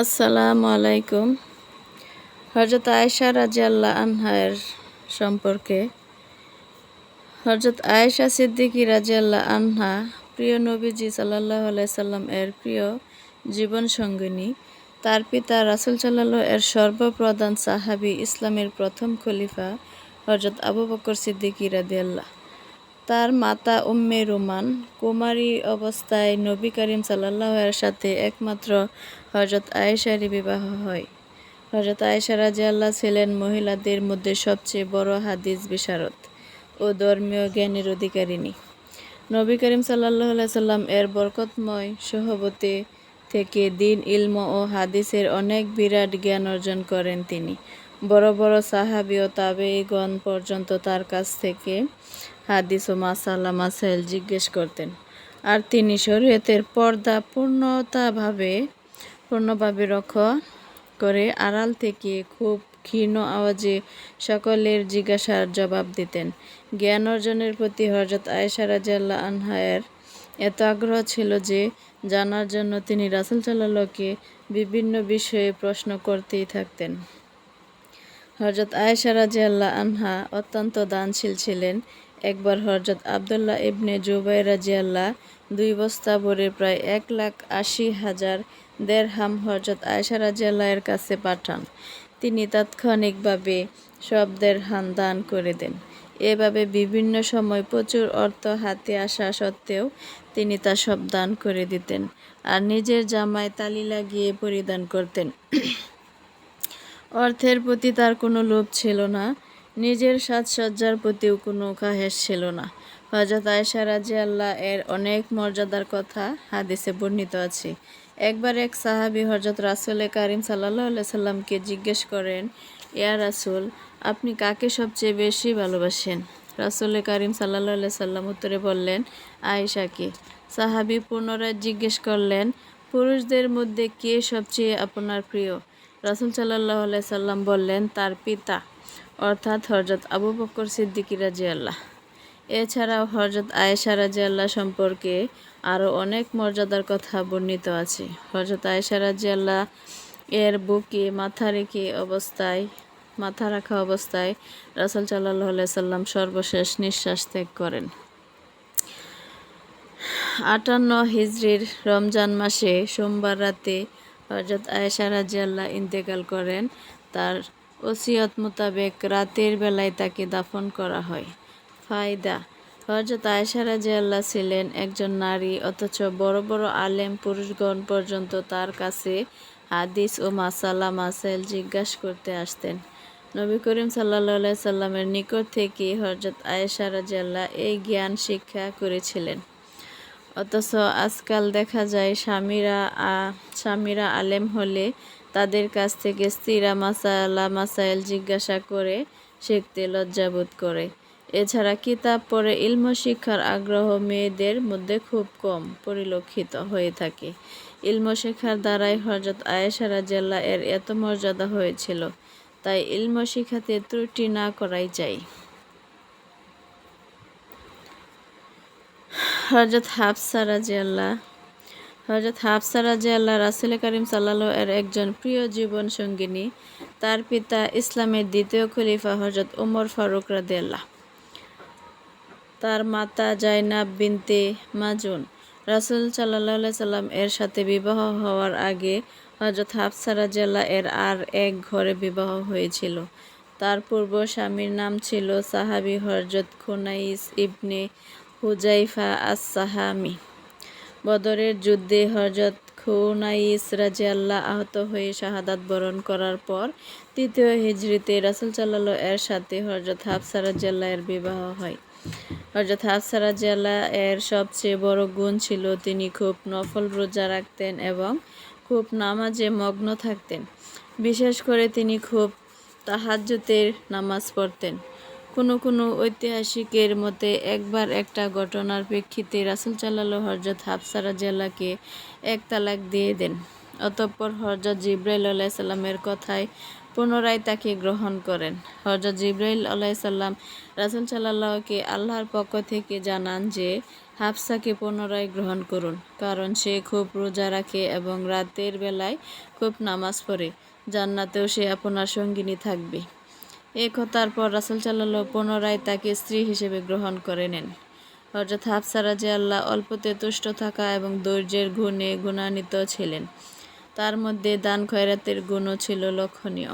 আসসালামু আলাইকুম। হজরত আয়েশা রাজিয়াল্লাহ আনহায়ের সম্পর্কে। হজরত আয়েশা সিদ্দিকী রাজিয়াল্লাহ আনহা প্রিয় নবীজি সাল্লাহ সাল্লাম এর প্রিয় জীবন সঙ্গিনী। তার পিতা রাসুল সাল্লাহ এর সর্বপ্রধান সাহাবি ইসলামের প্রথম খলিফা হজরত আবু বকর সিদ্দিকী রাদিয়াল্লাহ। তার মাতা উম্মে রোমান। কুমারী অবস্থায় নবী করিম সাল্লাহ এর সাথে একমাত্র হজরত আয়েশারই বিবাহ হয়। হজরত আয়েশা আল্লাহ ছিলেন মহিলাদের মধ্যে সবচেয়ে বড় হাদিস বিশারদ ও ধর্মীয় জ্ঞানের অধিকারিণী। নবী করিম সাল্লাহ সাল্লাম এর বরকতময় সহবতে থেকে দিন, ইলম ও হাদিসের অনেক বিরাট জ্ঞান অর্জন করেন তিনি। বড় বড় সাহাবি ও তাবেগণ পর্যন্ত তার কাছ থেকে হাদিস ও মাসাল্লা মাসাইল জিজ্ঞেস করতেন। আর তিনি শরীয়তের পর্দা পূর্ণতাভাবে, পূর্ণভাবে রক্ষা করে আড়াল থেকে খুব ক্ষীণ আওয়াজে সকলের জিজ্ঞাসার জবাব দিতেন। জ্ঞান অর্জনের প্রতি হজরত আয়েশা আনহায়ের এত আগ্রহ ছিল যে জানার জন্য তিনি রাসুল সাল্লাহকে বিভিন্ন বিষয়ে প্রশ্ন করতেই থাকতেন। হজরত আয়েশা রাজি আল্লাহ আনহা অত্যন্ত দানশীল ছিলেন। একবার হজরত আবদুল্লাহ ইবনে জুবাই রাজি আল্লাহ দুই বস্তা ভরে প্রায় এক লাখ আশি হাজার দেড় হাম দেড়হাম হজরত আয়সা রাজিয়াল্লাহের কাছে পাঠান। তিনি তাৎক্ষণিকভাবে সব দেড়হাম দান করে দেন। এভাবে বিভিন্ন সময় প্রচুর অর্থ হাতে আসা সত্ত্বেও তিনি তা সব দান করে দিতেন আর নিজের জামায় তালি লাগিয়ে পরিধান করতেন। অর্থের প্রতি তার কোনো লোভ ছিল না, নিজের সাজসজ্জার প্রতিও কোনো খাহেস ছিল না। হজরত আয়সা রাজি আল্লাহ এর অনেক মর্যাদার কথা হাদিসে বর্ণিত আছে। একবার এক সাহাবি হজরত রাসুল কারিম সাল্লাহ সাল্লামকে জিজ্ঞেস করেন ইয়া রাসুল, আপনি কাকে সবচেয়ে বেশি ভালোবাসেন? রাসুল করিম সাল্লাহ সাল্লাম উত্তরে বললেন আয়েশাকে সাহাবি পুনরায় জিজ্ঞেস করলেন, পুরুষদের মধ্যে কে সবচেয়ে আপনার প্রিয়? রাসুল সাল্লাহ সাল্লাম বললেন, তার পিতা, অর্থাৎ হজরত আবু বকর সিদ্দিকি রাজি আল্লাহ এছাড়াও হজরত আয়েশা রাজি আল্লাহ সম্পর্কে আরও অনেক মর্যাদার কথা বর্ণিত আছে। হজরত আয়েশা রাজি আল্লাহ এর বুকে মাথা রেখে অবস্থায় মাথা রাখা অবস্থায় রাসুল সাল্লাহ সাল্লাম সর্বশেষ নিঃশ্বাস ত্যাগ করেন। আটান্ন হিজড়ির রমজান মাসে সোমবার রাতে হজরত আয়েশা রাজিয়াল্লাহ ইন্তেকাল করেন। তার ওসিয়ত মোতাবেক রাতের বেলায় তাকে দাফন করা হয়। ফায়দা হজরত আয়েশা রাজিয়াল্লাহ ছিলেন একজন নারী, অথচ বড় বড় আলেম পুরুষগণ পর্যন্ত তার কাছে হাদিস ও মাসালা মাসাইল জিজ্ঞাসা করতে আসতেন। নবী করিম সাল্লা সাল্লামের নিকট থেকে হজরত আয়েশা রাজিয়াল্লাহ এই জ্ঞান শিক্ষা করেছিলেন। অথচ আজকাল দেখা যায় স্বামীরা স্বামীরা আলেম হলে তাদের কাছ থেকে স্ত্রীরা মাসালা, মাসাইল জিজ্ঞাসা করে শিখতে লজ্জাবোধ করে। এছাড়া কিতাব পড়ে ইলম শিক্ষার আগ্রহ মেয়েদের মধ্যে খুব কম পরিলক্ষিত হয়ে থাকে। ইলম শিক্ষার দ্বারাই হজরত আয়েশা রাজিয়াল্লাহ এর এত মর্যাদা হয়েছিল তাই ইলম শিখাতে ত্রুটি না করাই চাই হজরত হাফসা রাজিয়াল্লাহ হজরত হাফসা রাজিয়াল্লাহ রাসুল করিম সাল্লাহ এর একজন প্রিয় জীবন সঙ্গিনী, তার পিতা ইসলামের দ্বিতীয় খলিফা হজরত উমর ফারুক রাদিয়াল্লাহ তার মাতা জাইনাব বিনতে মাজুন। রাসুল সাল্লাহ সাল্লাম এর সাথে বিবাহ হওয়ার আগে হজরত হাফসারা রাজিয়াল্লাহ এর আর এক ঘরে বিবাহ হয়েছিল। তার পূর্ব স্বামীর নাম ছিল সাহাবি হজরত খুনাইস ইবনে হুজাইফা আস-সাহামি। বদরের যুদ্ধে হজরত খুনাইস রাজে রাজিয়াল্লাহ আহত হয়ে শাহাদাত বরণ করার পর তৃতীয় হিজড়িতে রাসুল সাল্লাহ এর সাথে হজরত হাফসা রাজিয়াল্লাহ এর বিবাহ হয়। হজরত রাজিয়াল্লাহ এর সবচেয়ে বড় গুণ ছিল তিনি খুব নফল রোজা রাখতেন এবং খুব নামাজে মগ্ন থাকতেন। বিশেষ করে তিনি খুব তাহাজ্জুতের নামাজ পড়তেন। কোনো কোনো ঐতিহাসিকের মতে একবার একটা ঘটনার প্রেক্ষিতে রাসুল চাল্লাহ হরজত হাফসারা জেলাকে এক তালাক দিয়ে দেন। অতঃপর হরজত জিব্রাইল আলাইসাল্লামের কথায় পুনরায় তাকে গ্রহণ করেন। হজরত জিব্রাইল আলাইসাল্লাম রাসুল সাল্লাহকে আল্লাহর পক্ষ থেকে জানান যে, হাফসাকে পুনরায় গ্রহণ করুন, কারণ সে খুব রোজা রাখে এবং রাতের বেলায় খুব নামাজ পড়ে। জান্নাতেও সে আপনার সঙ্গিনী থাকবে। এ কথার পর রাসুল সাল্লাহ পুনরায় তাকে স্ত্রী হিসেবে গ্রহণ করে নেন। হজরত হাফসা রাজে আল্লাহ অল্পতে তুষ্ট থাকা এবং ধৈর্যের গুণে গুণান্বিত ছিলেন। তার মধ্যে দান খয়রাতের গুণও ছিল লক্ষণীয়।